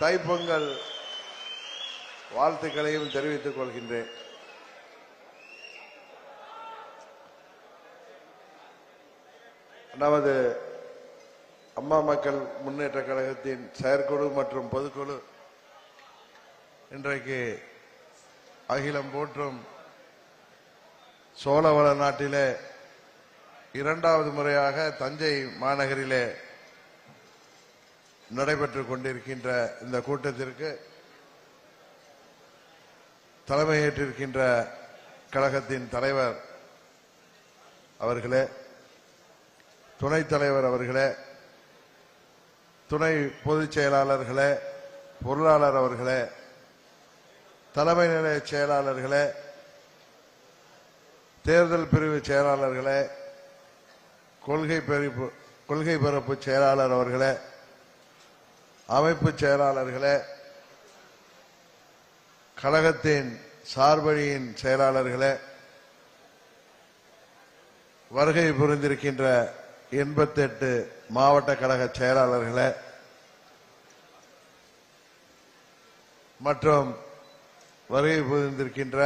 தைப்பொங்கல் வாழ்த்துக்களையும் தெரிவித்துக் கொள்கின்றேன். நமது அம்மா மக்கள் முன்னேற்ற கழகத்தின் செயற்குழு மற்றும் பொதுக்குழு இன்றைக்கு அகிலம் போற்றும் சோழவள நாட்டிலே இரண்டாவது முறையாக தஞ்சை மாநகரிலே நடைபெற்றுக் கொண்டிருக்கின்ற இந்த கூட்டத்திற்கு தலைமையேற்றிருக்கின்ற கழகத்தின் தலைவர் அவர்களே துணைத் தலைவர் அவர்களே துணை பொதுச் செயலாளர்களே பொருளாளர் அவர்களே தலைமை நிலைய செயலாளர்களே தேர்தல் பிரிவு செயலாளர்களே கொள்கை பிரிப்பு கொள்கை பரப்பு செயலாளர் அவர்களே அமைப்பு செயலாளர்களே கழகத்தின் சார்பணியின் செயலாளர்களே வருகை புரிந்திருக்கின்ற எண்பத்தெட்டு மாவட்ட கழக செயலாளர்களே மற்றும் வருகை புரிந்திருக்கின்ற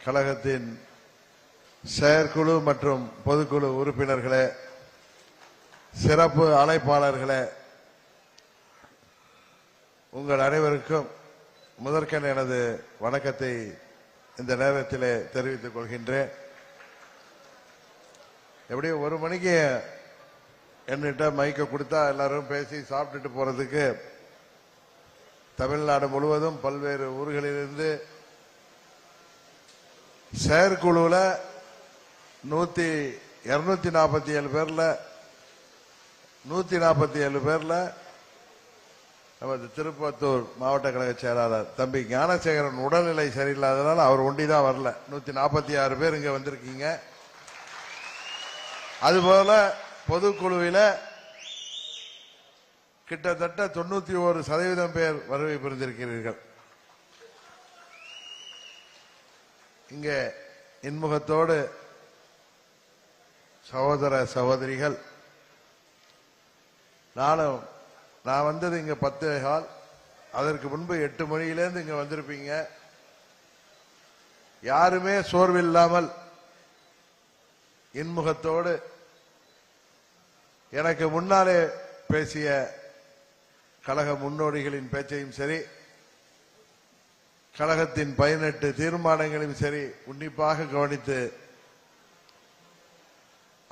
கழகத்தின் செயற்குழு மற்றும் பொதுக்குழு உறுப்பினர்களே சிறப்பு அழைப்பாளர்களே உங்கள் அனைவருக்கும் முதற்கண் எனது வணக்கத்தை இந்த நேரத்திலே தெரிவித்துக் கொள்கின்றேன். எப்படியும் ஒரு மணிக்கு என்கிட்ட மைக்க கொடுத்தா எல்லாரும் பேசி சாப்பிட்டுட்டு போறதுக்கு தமிழ்நாடு முழுவதும் பல்வேறு ஊர்களிலிருந்து செயற்குழுவில் நூத்தி இருநூத்தி நாற்பத்தி ஏழு பேர்ல நூத்தி நாற்பத்தி ஏழு பேர்ல நமது திருப்பத்தூர் மாவட்ட கழக செயலாளர் தம்பி ஞானசேகரன் உடல்நிலை சரியில்லாததால் அவர் ஒண்டி தான் வரல. நூற்றி நாற்பத்தி ஆறு பேர் இங்கே வந்திருக்கீங்க. அதுபோல பொதுக்குழுவில் கிட்டத்தட்ட தொண்ணூற்றி ஒரு சதவீதம் பேர் வருகை புரிந்திருக்கிறீர்கள். இங்கே இன்முகத்தோடு சகோதர சகோதரிகள் நானும் நான் வந்தது இங்க பத்து ஹால் அதற்கு முன்பு எட்டு மணியிலேருந்து இங்க வந்திருப்பீங்க. யாருமே சோர்வில்லாமல் இன்முகத்தோடு எனக்கு முன்னாலே பேசிய கழக முன்னோடிகளின் பேச்சையும் சரி கழகத்தின் பதினெட்டு தீர்மானங்களையும் சரி உன்னிப்பாக கவனித்து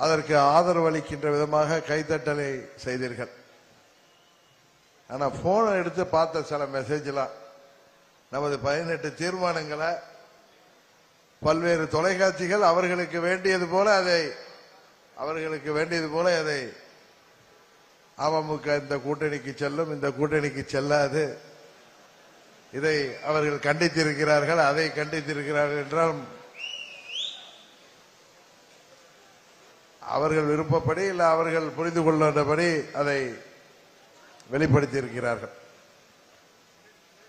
அதற்கு ஆதரவு அளிக்கின்ற விதமாக கைத்தட்டலை செய்தீர்கள். ஆனா ஃபோனை எடுத்து பார்த்த சில மெசேஜ்லாம் நமது பதினெட்டு தீர்மானங்களை பல்வேறு தொலைக்காட்சிகள் அவர்களுக்கு வேண்டியது போல அதை அவர்களுக்கு வேண்டியது போல அதை அமமுக இந்த கூட்டணிக்கு செல்லும் இந்த கூட்டணிக்கு செல்லாது. இதை அவர்கள் கண்டித்திருக்கிறார்கள் அதை கண்டித்திருக்கிறார்கள் என்றால் அவர்கள் விருப்பப்படி இல்ல அவர்கள் புரிந்து கொள்ளுன்றபடி அதை வெளிப்படுத்தி இருக்கிறார்கள்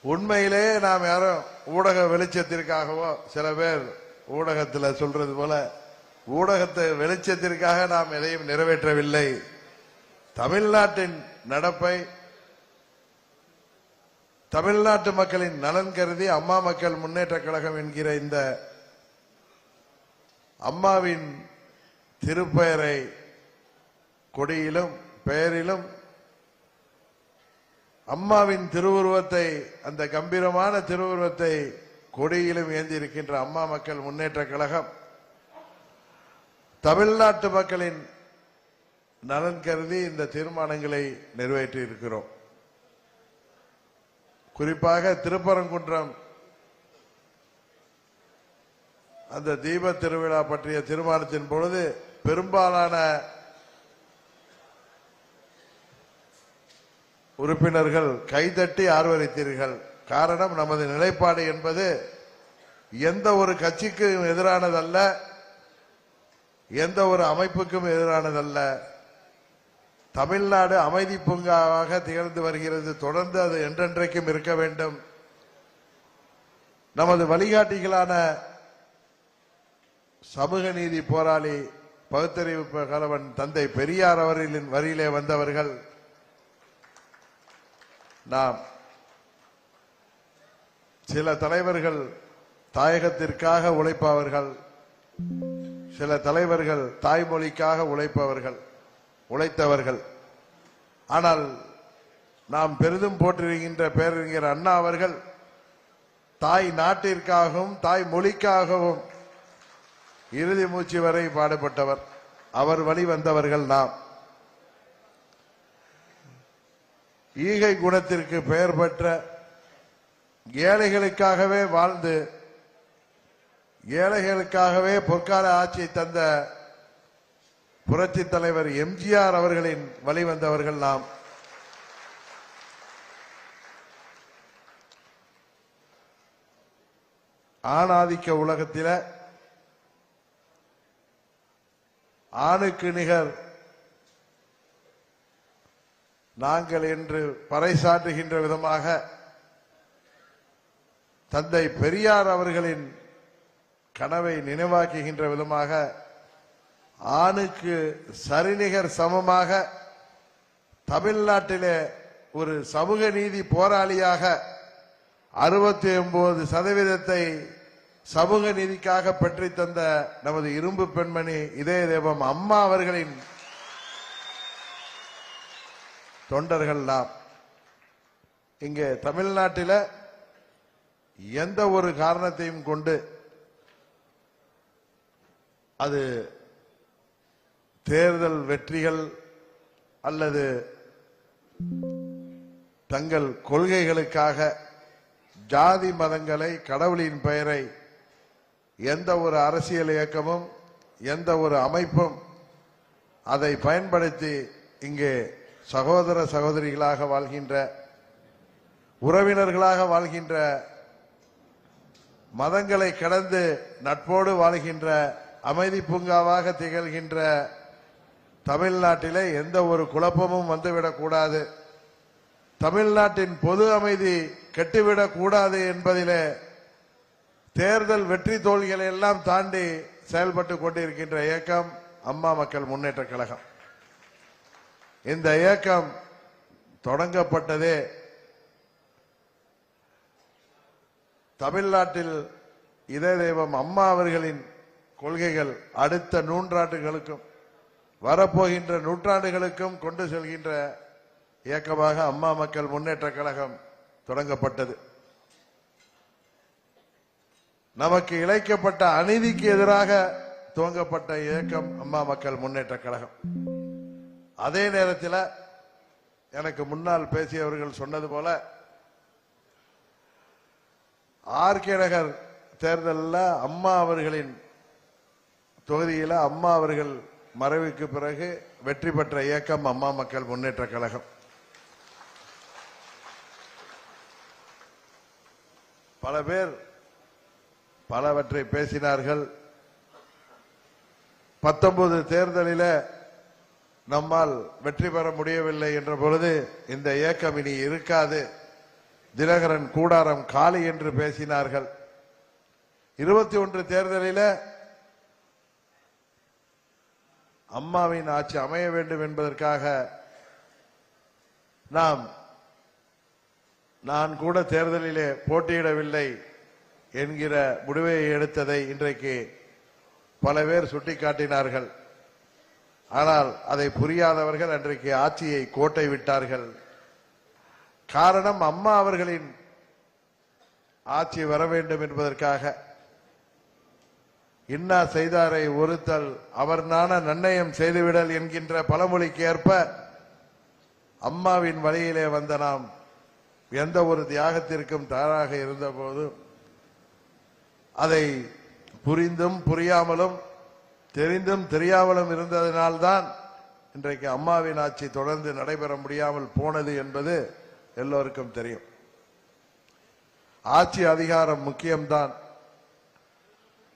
உண்மையிலே நாம் யாரும் ஊடக வெளிச்சத்திற்காகவோ சில பேர் ஊடகத்தில் சொல்றது போல ஊடகத்தை வெளிச்சத்திற்காக நாம் எதையும் நிறைவேற்றவில்லை. தமிழ்நாட்டின் நடப்பை தமிழ்நாட்டு மக்களின் நலன் கருதி அம்மா மக்கள் முன்னேற்ற கழகம் என்கிற இந்த அம்மாவின் திருப்பெயரை கொடியிலும் பெயரிலும் அம்மாவின் திருவுருவத்தை அந்த கம்பீரமான திருவுருவத்தை கொடியிலும் ஏந்தி இருக்கின்ற அம்மா மக்கள் முன்னேற்ற கழகம் தமிழ்நாட்டு மக்களின் நலன் கருதி இந்த தீர்மானங்களை நிறைவேற்றி இருக்கிறோம். குறிப்பாக திருப்பரங்குன்றம் அந்த தீப திருவிழா பற்றிய தீர்மானத்தின் பொழுது பெரும்பாலான உறுப்பினர்கள் கைதட்டி ஆர்வரித்தீர்கள் காரணம் நமது நிலைப்பாடு என்பது எந்த ஒரு கட்சிக்கும் எதிரானதல்ல எந்த ஒரு அமைப்புக்கும் எதிரானதல்ல. தமிழ்நாடு அமைதி பூங்காவாக திகழ்ந்து வருகிறது. தொடர்ந்து அது என்றென்றைக்கும் இருக்க வேண்டும். நமது வழிகாட்டிகளான சமூக நீதி போராளி பகுத்தறிவு கலவன் தந்தை பெரியார் அவர்களின் வரியிலே வந்தவர்கள் நாம் சில தலைவர்கள் தாயகத்திற்காக உழைப்பவர்கள் சில தலைவர்கள் தாய்மொழிக்காக உழைப்பவர்கள் உழைத்தவர்கள். ஆனால் நாம் பெரிதும் போற்றிருக்கின்ற பேரறிஞர் அண்ணா அவர்கள் தாய் நாட்டிற்காகவும் தாய் மொழிக்காகவும் இறுதி மூச்சு வரை பாடுபட்டவர். அவர் வழி வந்தவர்கள் நாம். ஈகை குணத்திற்கு பெயர் பெற்ற ஏழைகளுக்காகவே வாழ்ந்து ஏழைகளுக்காகவே பொற்கால ஆட்சியை தந்த புரட்சி தலைவர் எம்ஜிஆர் அவர்களின் வழி வந்தவர்கள் நாம். ஆணாதிக்க உலகத்தில ஆணுக்கு நிகர் நாங்கள் என்று பறைசாற்றுகின்ற விதமாக தந்தை பெரியார் அவர்களின் கனவை நினைவாக்குகின்ற விதமாக ஆணுக்கு சரிநிகர் சமமாக தமிழ்நாட்டிலே ஒரு சமூக நீதி போராளியாக அறுபத்தி ஒன்பது சதவீதத்தை சமூக நீதிக்காக பெற்றுத்தந்த நமது இரும்பு பெண்மணி இதய தேவம் அம்மா அவர்களின் தொண்டர்கள் நாம் இங்கே தமிழ்நாட்டில் எந்த ஒரு காரணத்தையும் கொண்டு அது தேர்தல் வெற்றிகள் அல்லது தங்கள் கொள்கைகளுக்காக ஜாதி மதங்களை கடவுளின் பெயரை எந்த ஒரு அரசியல் இயக்கமும் எந்த ஒரு அமைப்பும் அதை பயன்படுத்தி இங்கே சகோதர சகோதரிகளாக வாழ்கின்ற உறவினர்களாக வாழ்கின்ற மதங்களை கடந்து நட்போடு வாழ்கின்ற அமைதி பூங்காவாக திகழ்கின்ற தமிழ்நாட்டிலே எந்த ஒரு குழப்பமும் வந்துவிடக்கூடாது தமிழ்நாட்டின் பொது அமைதி கெட்டுவிடக்கூடாது என்பதிலே தேர்தல் வெற்றி தோல்களை எல்லாம் தாண்டி செயல்பட்டு கொண்டிருக்கின்ற இயக்கம் அம்மா மக்கள் முன்னேற்ற கழகம். இந்த இயக்கம் தொடங்கப்பட்டதே தமிழ்நாட்டில் இதய தெய்வம் அம்மா அவர்களின் கொள்கைகள் அடுத்த நூற்றாண்டுகளுக்கும் வரப்போகின்ற நூற்றாண்டுகளுக்கும் கொண்டு செல்கின்ற இயக்கமாக அம்மா மக்கள் முன்னேற்ற கழகம் தொடங்கப்பட்டது. நமக்கு இழைக்கப்பட்ட அநீதிக்கு எதிராக துவங்கப்பட்ட இயக்கம் அம்மா மக்கள் முன்னேற்ற கழகம். அதே நேரத்தில் எனக்கு முன்னால் பேசியவர்கள் சொன்னது போல ஆர்கே நகர் தேர்தலில் அம்மா அவர்களின் தொகுதியில் அம்மா அவர்கள் மறைவுக்கு பிறகு வெற்றி பெற்ற இயக்கம் அம்மா மக்கள் முன்னேற்ற கழகம். பல பேர் பலவற்றை பேசினார்கள். பத்தொன்பது தேர்தலில் நம்மால் வெற்றி பெற முடியவில்லை என்ற பொழுது இந்த இயக்கம் இனி இருக்காது. தினகரன் கூடாரம் காலி என்று பேசினார்கள். இருபத்தி ஒன்று தேர்தலில் அம்மாவின் ஆட்சி அமைய வேண்டும் என்பதற்காக நாம் நான் கூட தேர்தலிலே போட்டியிடவில்லை என்கிற முடிவை எடுத்ததை இன்றைக்கு பல பேர் சுட்டிக்காட்டினார்கள். ஆனால் அதை புரியாதவர்கள் அன்றைக்கு ஆட்சியை கோட்டை விட்டார்கள். காரணம் அம்மா அவர்களின் ஆட்சி வர வேண்டும் என்பதற்காக. இன்னா செய்தாரை ஒருத்தல் அவர் நாண நன்னயம் செய்துவிடல் என்கின்ற பழமொழிக்கு ஏற்ப அம்மாவின் வழியிலே வந்த நாம் எந்த ஒரு தியாகத்திற்கும் தயாராக இருந்தபோது அதை புரிந்தும் புரியாமலும் தெரிந்தும் தெரியாமலும் இருந்ததினால்தான் இன்றைக்கு அம்மாவின் ஆட்சி தொடர்ந்து நடைபெற முடியாமல் போனது என்பது எல்லோருக்கும் தெரியும். ஆட்சி அதிகாரம் முக்கியம்தான்.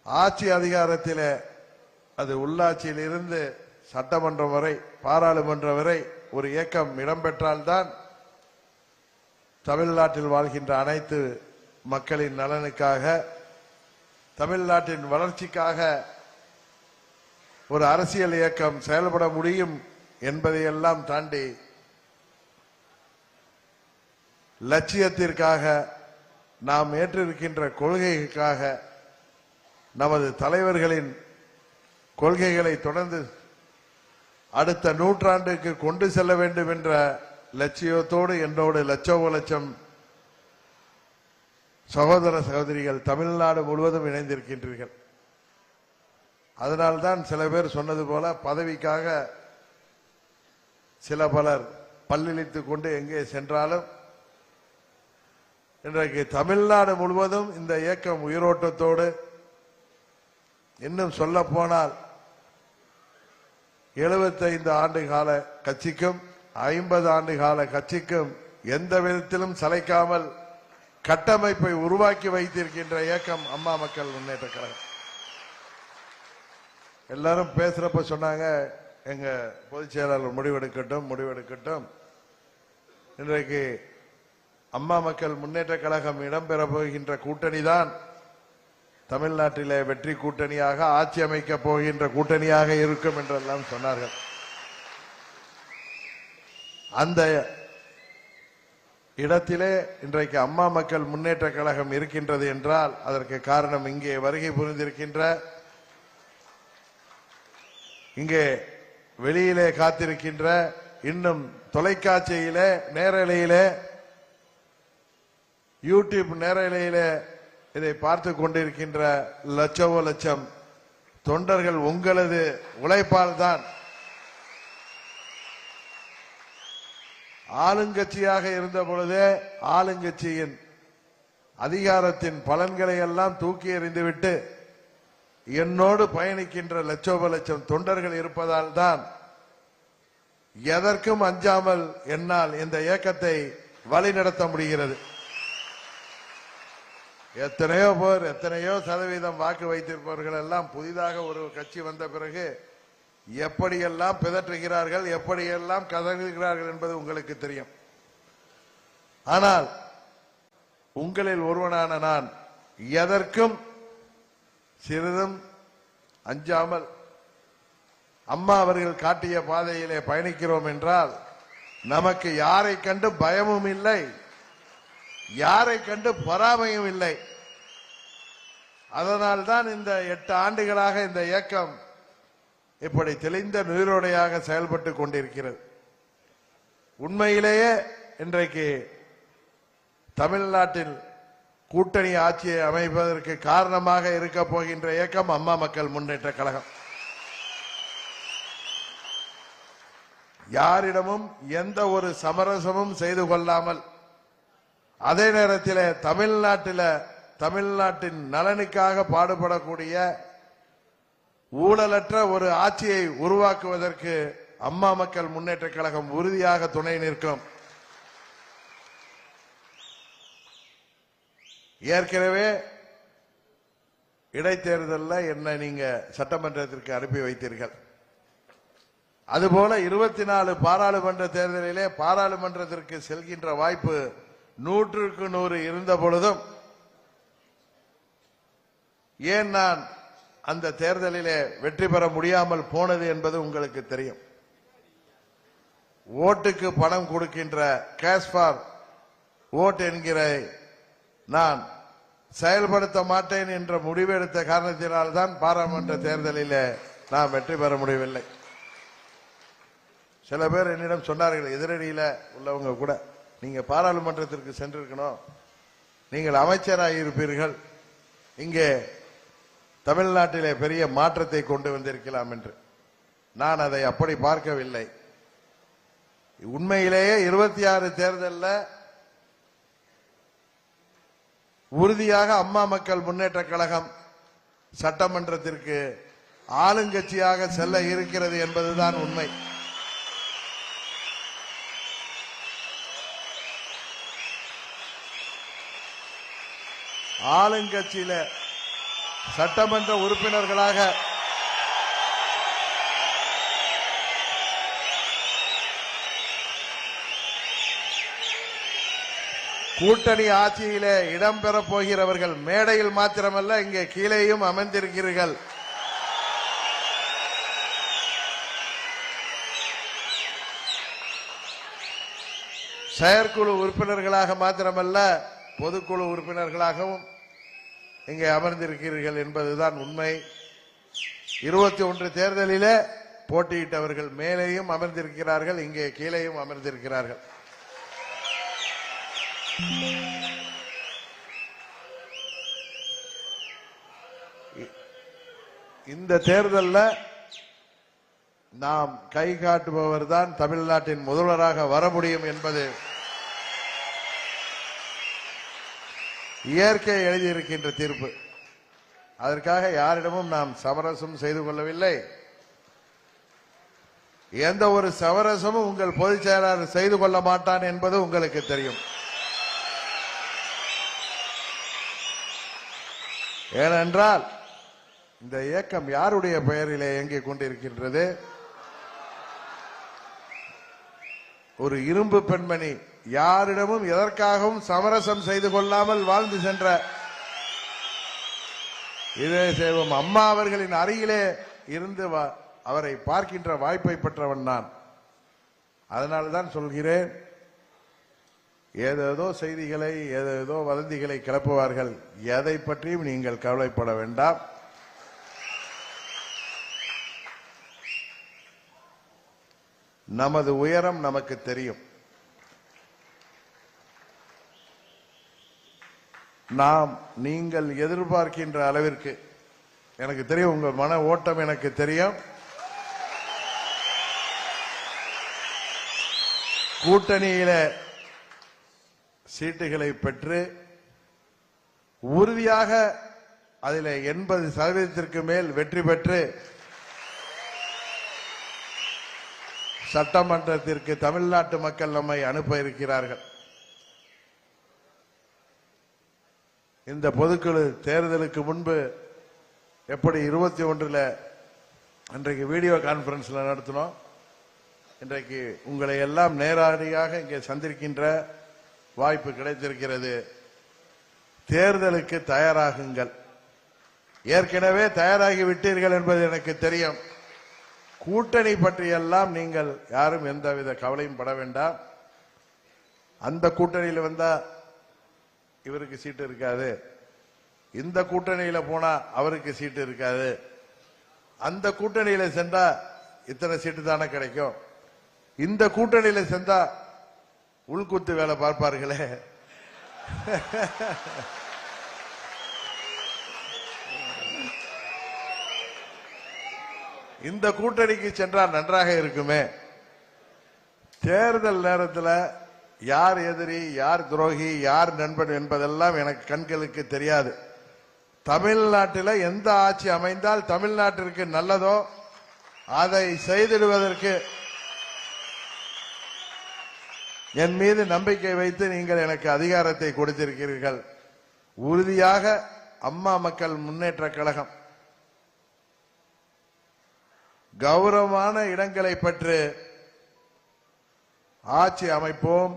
ஆட்சி அதிகாரத்தில் அது உள்ளாட்சியில் இருந்து சட்டமன்றம் வரை பாராளுமன்றம் வரை ஒரு இயக்கம் இடம்பெற்றால்தான் தமிழ்நாட்டில் வாழ்கின்ற அனைத்து மக்களின் நலனுக்காக தமிழ்நாட்டின் வளர்ச்சிக்காக ஒரு அரசியல் இயக்கம் செயல்பட முடியும் என்பதையெல்லாம் தாண்டி லட்சியத்திற்காக நாம் ஏற்றிருக்கின்ற கொள்கைக்காக நமது தலைவர்களின் கொள்கைகளை தொடர்ந்து அடுத்த நூற்றாண்டுக்கு கொண்டு செல்ல வேண்டும் என்ற லட்சியத்தோடு என்னோடு லட்சோப லட்சம் சகோதர சகோதரிகள் தமிழ்நாடு முழுவதும் இணைந்திருக்கின்றீர்கள். அதனால்தான் சில பேர் சொன்னது போல பதவிக்காக சில பலர் பல்லிழித்துக் கொண்டு எங்கே சென்றாலும் இன்றைக்கு தமிழ்நாடு முழுவதும் இந்த இயக்கம் உயிரோட்டத்தோடு இன்னும் சொல்ல போனால் எழுபத்தைந்து ஆண்டு கால கட்சிக்கும் ஐம்பது ஆண்டு கால கட்சிக்கும் எந்த விதத்திலும் சளைக்காமல் கட்டமைப்பை உருவாக்கி வைத்திருக்கின்ற இயக்கம் அம்மா மக்கள் முன்னேற்ற கழகம். எல்லாரும் பேசுறப்ப சொன்னாங்க எங்க பொதுச் செயலாளர் முடிவெடுக்கட்டும் முடிவெடுக்கட்டும். இன்றைக்கு அம்மா மக்கள் முன்னேற்ற கழகம் இடம்பெற போகின்ற கூட்டணி தான் தமிழ்நாட்டிலே வெற்றி கூட்டணியாக ஆட்சி அமைக்க போகின்ற கூட்டணியாக இருக்கும் என்றெல்லாம் சொன்னார்கள். அந்த இடத்திலே இன்றைக்கு அம்மா மக்கள் முன்னேற்ற கழகம் இருக்கின்றது என்றால் அதற்கு காரணம் இங்கே வருகை புரிந்திருக்கின்ற இங்கே வெளியிலே காத்திருக்கின்ற இன்னும் தொலைக்காட்சியிலே நேரலையிலே யூடியூப் நேரலையிலே இதை பார்த்து கொண்டிருக்கின்ற லட்சோப லட்சம் தொண்டர்கள் உங்களது உழைப்பால் தான் ஆளுங்கட்சியாக இருந்த பொழுதே ஆளுங்கட்சியின் அதிகாரத்தின் பலன்களை எல்லாம் தூக்கி எறிந்துவிட்டு என்னோடு பயணிக்கின்ற லட்சோப லட்சம் தொண்டர்கள் இருப்பதால் தான் எதற்கும் அஞ்சாமல் என்னால் இந்த இயக்கத்தை வழிநடத்த முடிகிறது. எத்தனையோ பேர் எத்தனையோ சதவீதம் வாக்கு வைத்திருப்பவர்கள் எல்லாம் புதிதாக ஒரு கட்சி வந்த பிறகு எப்படியெல்லாம் பிதற்றுகிறார்கள் எப்படியெல்லாம் கதறுகிறார்கள் என்பது உங்களுக்கு தெரியும். ஆனால் உங்களில் ஒருவனான நான் எதற்கும் சிறிதும் அஞ்சாமல் அம்மா அவர்கள் காட்டிய பாதையிலே பயணிக்கிறோம் என்றால் நமக்கு யாரை கண்டு பயமும் இல்லை யாரை கண்டு பொறாமையும் இல்லை. அதனால்தான் இந்த எட்டு ஆண்டுகளாக இந்த இயக்கம் இப்படி தெளிந்த நீரோடையாக செயல்பட்டு கொண்டிருக்கிறது. உண்மையிலேயே இன்றைக்கு தமிழ்நாட்டில் கூட்டணி ஆட்சியை அமைப்பதற்கு காரணமாக இருக்க போகின்ற இயக்கம் அம்மா மக்கள் முன்னேற்ற கழகம். யாரிடமும் எந்த ஒரு சமரசமும் செய்து கொள்ளாமல் அதே நேரத்தில் தமிழ்நாட்டில் தமிழ்நாட்டின் நலனுக்காக பாடுபடக்கூடிய ஊழலற்ற ஒரு ஆட்சியை உருவாக்குவதற்கு அம்மா மக்கள் முன்னேற்ற கழகம் உறுதியாக துணை நிற்கும். ஏற்கனவே இடைத்தேர்தலில் என்ன நீங்க சட்டமன்றத்திற்கு அனுப்பி வைத்தீர்கள். அதுபோல இருபத்தி நாலு பாராளுமன்ற தேர்தலிலே பாராளுமன்றத்திற்கு செல்கின்ற வாய்ப்பு நூற்றுக்கு நூறு இருந்த பொழுதும் ஏன் நான் அந்த தேர்தலிலே வெற்றி பெற முடியாமல் போனது என்பது உங்களுக்கு தெரியும். ஓட்டுக்கு பணம் கொடுக்கின்ற கேஷ் ஃபார் ஓட் என்கிற நான் செயல்படுத்த மாட்டேன் என்ற முடிவெடுத்த காரணத்தினால்தான் பாராளுமன்ற தேர்தலிலே நான் வெற்றி பெற முடியவில்லை. சில பேர் என்னிடம் சொன்னார்கள் எதிரணியில் உள்ளவங்க கூட நீங்கள் பாராளுமன்றத்திற்கு சென்றிருக்கணும். நீங்கள் அமைச்சராக இருப்பீர்கள். இங்கே தமிழ்நாட்டிலே பெரிய மாற்றத்தை கொண்டு வந்திருக்கலாம் என்று. நான் அதை அப்படி பார்க்கவில்லை. உண்மையிலேயே இருபத்தி ஆறு தேர்தலில் உறுதியாக அம்மா மக்கள் முன்னேற்ற கழகம் சட்டமன்றத்திற்கு ஆளுங்கட்சியாக செல்ல இருக்கிறது என்பதுதான் உண்மை. ஆளுங்கட்சியில சட்டமன்ற உறுப்பினர்களாக கூட்டணி ஆட்சியிலே இடம்பெற போகிறவர்கள் மேடையில் மாத்திரமல்ல இங்கே கீழேயும் அமர்ந்திருக்கிறீர்கள். செயற்குழு உறுப்பினர்களாக மாத்திரமல்ல பொதுக்குழு உறுப்பினர்களாகவும் இங்கே அமர்ந்திருக்கிறீர்கள் என்பதுதான் உண்மை. இருபத்தி ஒன்று தேர்தலிலே போட்டியிட்டவர்கள் மேலேயும் அமர்ந்திருக்கிறார்கள் இங்கே கீழேயும் அமர்ந்திருக்கிறார்கள். இந்த தேர்தலில் நாம் கை காட்டுபவர் தான் தமிழ்நாட்டின் முதல்வராக வர முடியும் என்பது இயற்கை எழுதியிருக்கின்ற தீர்ப்பு. அதற்காக யாரிடமும் நாம் சமரசம் செய்து கொள்ளவில்லை. எந்த ஒரு சமரசமும் உங்கள் பொதுச் செயலாளர் செய்து கொள்ள மாட்டான் என்பது உங்களுக்கு தெரியும். ஏனென்றால் இந்த இயக்கம் யாருடைய பெயரிலே இயங்கிக் கொண்டிருக்கின்றது? ஒரு இரும்பு பெண்மணி யாரிடமும் எதற்காகவும் சமரசம் செய்து கொள்ளாமல் வாழ்ந்து சென்ற இதே செய்வோம் அம்மா அவர்களின் அருகிலே இருந்து அவரை பார்க்கின்ற வாய்ப்பை பெற்றவன் நான். அதனால்தான் சொல்கிறேன் ஏதேதோ செய்திகளை ஏதேதோ வதந்திகளை கிளப்புவார்கள். எதை பற்றியும் நீங்கள் கவலைப்பட வேண்டாம். நமது உயரம் நமக்கு தெரியும். நாம் நீங்கள் எதிர்பார்க்கின்ற அளவிற்கு எனக்கு தெரியும் உங்கள் மன ஓட்டம் எனக்கு தெரியும். கூட்டணியில சீட்டுகளை பெற்று உறுதியாக அதில் எண்பது சதவீதத்திற்கு மேல் வெற்றி பெற்று சட்டமன்றத்திற்கு தமிழ்நாட்டு மக்கள் நம்மை அனுப்ப இருக்கிறார்கள். இந்த பொதுக்குழு தேர்தலுக்கு முன்பு எப்படி இருபத்தி ஒன்றில் இன்றைக்கு வீடியோ கான்பரன்ஸில் நடத்தினோம் இன்றைக்கு உங்களை எல்லாம் நேரடியாக இங்கே சந்திருக்கின்ற வாய்ப்பு கிடைத்திருக்கிறது. தேர்தலுக்கு தயாராகுங்கள். ஏற்கனவே தயாராகி விட்டீர்கள் என்பது எனக்கு தெரியும். கூட்டணி பற்றியெல்லாம் நீங்கள் யாரும் எந்தவித கவலையும் பட வேண்டாம். அந்த கூட்டணியில் வந்தா இவருக்கு சீட்டு இருக்காது. இந்த கூட்டணியில போனா அவருக்கு சீட்டு இருக்காது. அந்த கூட்டணியில சென்றா இத்தனை சீட்டு தானே கிடைக்கும். இந்த கூட்டணியில சென்றா உள்குத்து வேலை பார்ப்பார்களே. இந்த கூட்டணிக்கு சென்றால் நன்றாக இருக்குமே. தேர்தல் நேரத்தில் யார் எதிரி யார் துரோகி யார் நண்பன் என்பதெல்லாம் எனக்கு கண்களுக்கு தெரியாது. தமிழ்நாட்டில் எந்த ஆட்சி அமைந்தால் தமிழ்நாட்டிற்கு நல்லதோ அதை செய்திடுவதற்கு என் மீது நம்பிக்கை வைத்து நீங்கள் எனக்கு அதிகாரத்தை கொடுத்திருக்கிறீர்கள். உறுதியாக அம்மா மக்கள் முன்னேற்ற கழகம். கௌரவமான இடங்களை பற்று ஆட்சி அமைப்போம்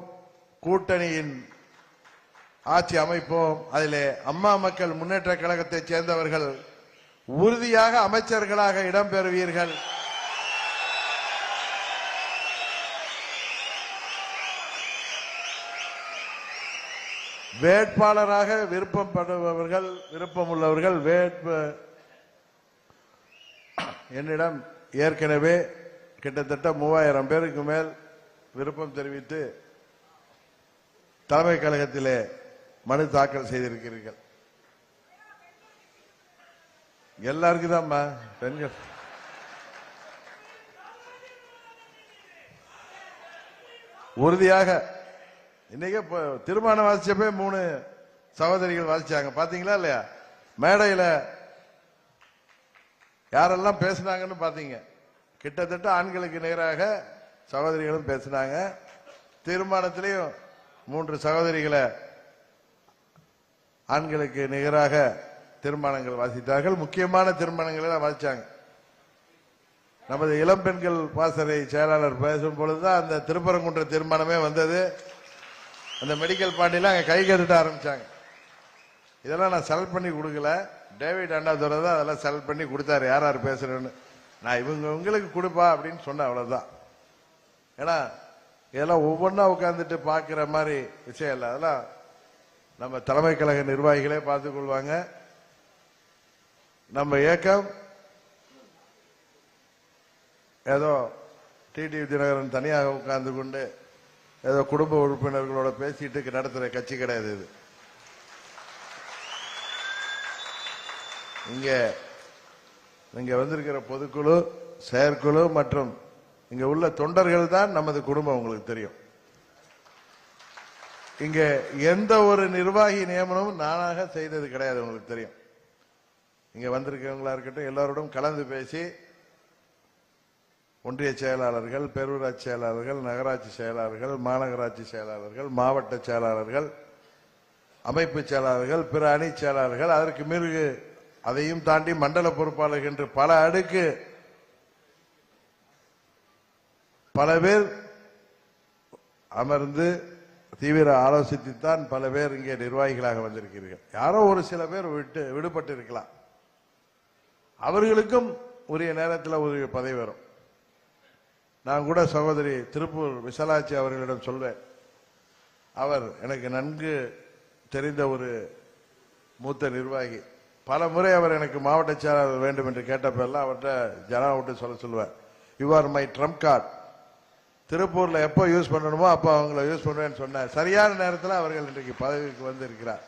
கூட்டணியின் ஆட்சி அமைப்போம். அதிலே அம்மா மக்கள் முன்னேற்ற கழகத்தைச் சேர்ந்தவர்கள் உறுதியாக அமைச்சர்களாக இடம்பெறுவீர்கள். வேட்பாளராக விருப்பப்படுபவர்கள் விருப்பமுள்ளவர்கள் வேட்பு என்னிடம் ஏற்கனவே கிட்டத்தட்ட மூவாயிரம் பேருக்கு மேல் விருப்பம் தெரிவித்து தலைமை கழகத்திலே மனு தாக்கல் செய்திருக்கிறீர்கள். எல்லாருக்கும் தான்மா பெண்கள். உறுதியாக இன்னைக்கு இப்ப திருமணம் வாசிச்சப்பே மூணு சகோதரிகள் வாசிச்சாங்க. பாத்தீங்களா இல்லையா? மேடையில யாரெல்லாம் பேசுனாங்கன்னு பாத்தீங்க. கிட்டத்தட்ட ஆண்களுக்கு நேராக சகோதரிகளும் பேசினாங்க. தீர்மானத்திலையும் மூன்று சகோதரிகளை ஆண்களுக்கு நிகராக திருமணங்கள் வாசித்தார்கள். முக்கியமான திருமணங்களை எல்லாம் வாசித்தாங்க நமது இளம்பெண்கள் பாசறை செயலாளர் பேசும் பொழுதுதான் அந்த திருப்பரங்குன்ற தீர்மானமே வந்தது. அந்த மெடிக்கல் பாண்டிலாம் அங்கே கை கட்டுட்ட ஆரம்பித்தாங்க இதெல்லாம் நான் செலக்ட் பண்ணி கொடுக்கல. டேவிட் அண்ணாதுரை தான் அதெல்லாம் செலக்ட் பண்ணி கொடுத்தாரு. யார் யார் பேசுகிறேன்னு நான் இவங்க உங்களுக்கு கொடுப்பா அப்படின்னு சொன்னேன் அவ்வளோதான் ஏன்னா இதெல்லாம் ஒவ்வொன்றா உட்காந்துட்டு பார்க்குற மாதிரி விஷயம் இல்லை. அதெல்லாம் நம்ம தலைமை கழக நிர்வாகிகளே பார்த்துக்கொள்வாங்க. நம்ம இயக்கம் ஏதோ டிடி தினகரன் தனியாக உட்கார்ந்து கொண்டு ஏதோ குடும்ப உறுப்பினர்களோட பேசிட்டு நடத்துற கட்சி கிடையாது இது. இங்க இங்க வந்திருக்கிற பொதுக்குழு செயற்குழு மற்றும் இங்க உள்ள தொண்டர்கள் தான் நமது குடும்பம் உங்களுக்கு தெரியும். இங்க எந்த ஒரு நிர்வாகி நியமனமும் நானாக செய்தது கிடையாது உங்களுக்கு தெரியும். இங்க வந்திருக்கிறவங்களா இருக்கட்டும் எல்லாரோடும் கலந்து பேசி ஒன்றிய செயலாளர்கள் பேரூராட்சி செயலாளர்கள் நகராட்சி செயலாளர்கள் மாநகராட்சி செயலாளர்கள் மாவட்ட செயலாளர்கள் அமைப்பு செயலாளர்கள் பிற அணி செயலாளர்கள் அதற்கு மீறி அதையும் தாண்டி மண்டல பொறுப்பாளர்கள் என்று பல அடுக்கு பல பேர் அமர்ந்து தீவிர ஆலோசித்துத்தான் பல பேர் இங்கே நிர்வாகிகளாக வந்திருக்கிறீர்கள். யாரோ ஒரு சில பேர் விட்டு விடுபட்டு இருக்கலாம் அவர்களுக்கும் உரிய நேரத்தில் உரிய பதவி வரும். நான் கூட சகோதரி திருப்பூர் விசாலாட்சி அவர்களிடம் சொல்வேன். அவர் எனக்கு நன்கு தெரிந்த ஒரு மூத்த நிர்வாகி. பல முறை அவர் எனக்கு மாவட்ட செயலாளர் வேண்டும் என்று கேட்டப்பெல்லாம் அவர்கிட்ட ஜனா விட்டு சொல்ல சொல்லுவேன் you are my trump card திருப்பூரில் எப்போ யூஸ் பண்ணணுமோ அப்போ அவங்கள யூஸ் பண்ணுவேன்னு சொன்னார். சரியான நேரத்தில் அவர்கள் இன்றைக்கு பதவிக்கு வந்திருக்கிறார்.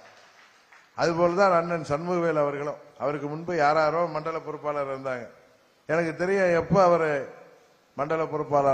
அதுபோல தான் அண்ணன் சண்முகவேல் அவர்களும். அவருக்கு முன்பு யாராரோ மண்டல பொறுப்பாளர் இருந்தாங்க. எனக்கு தெரியும் எப்போ அவர் மண்டல பொறுப்பாளர்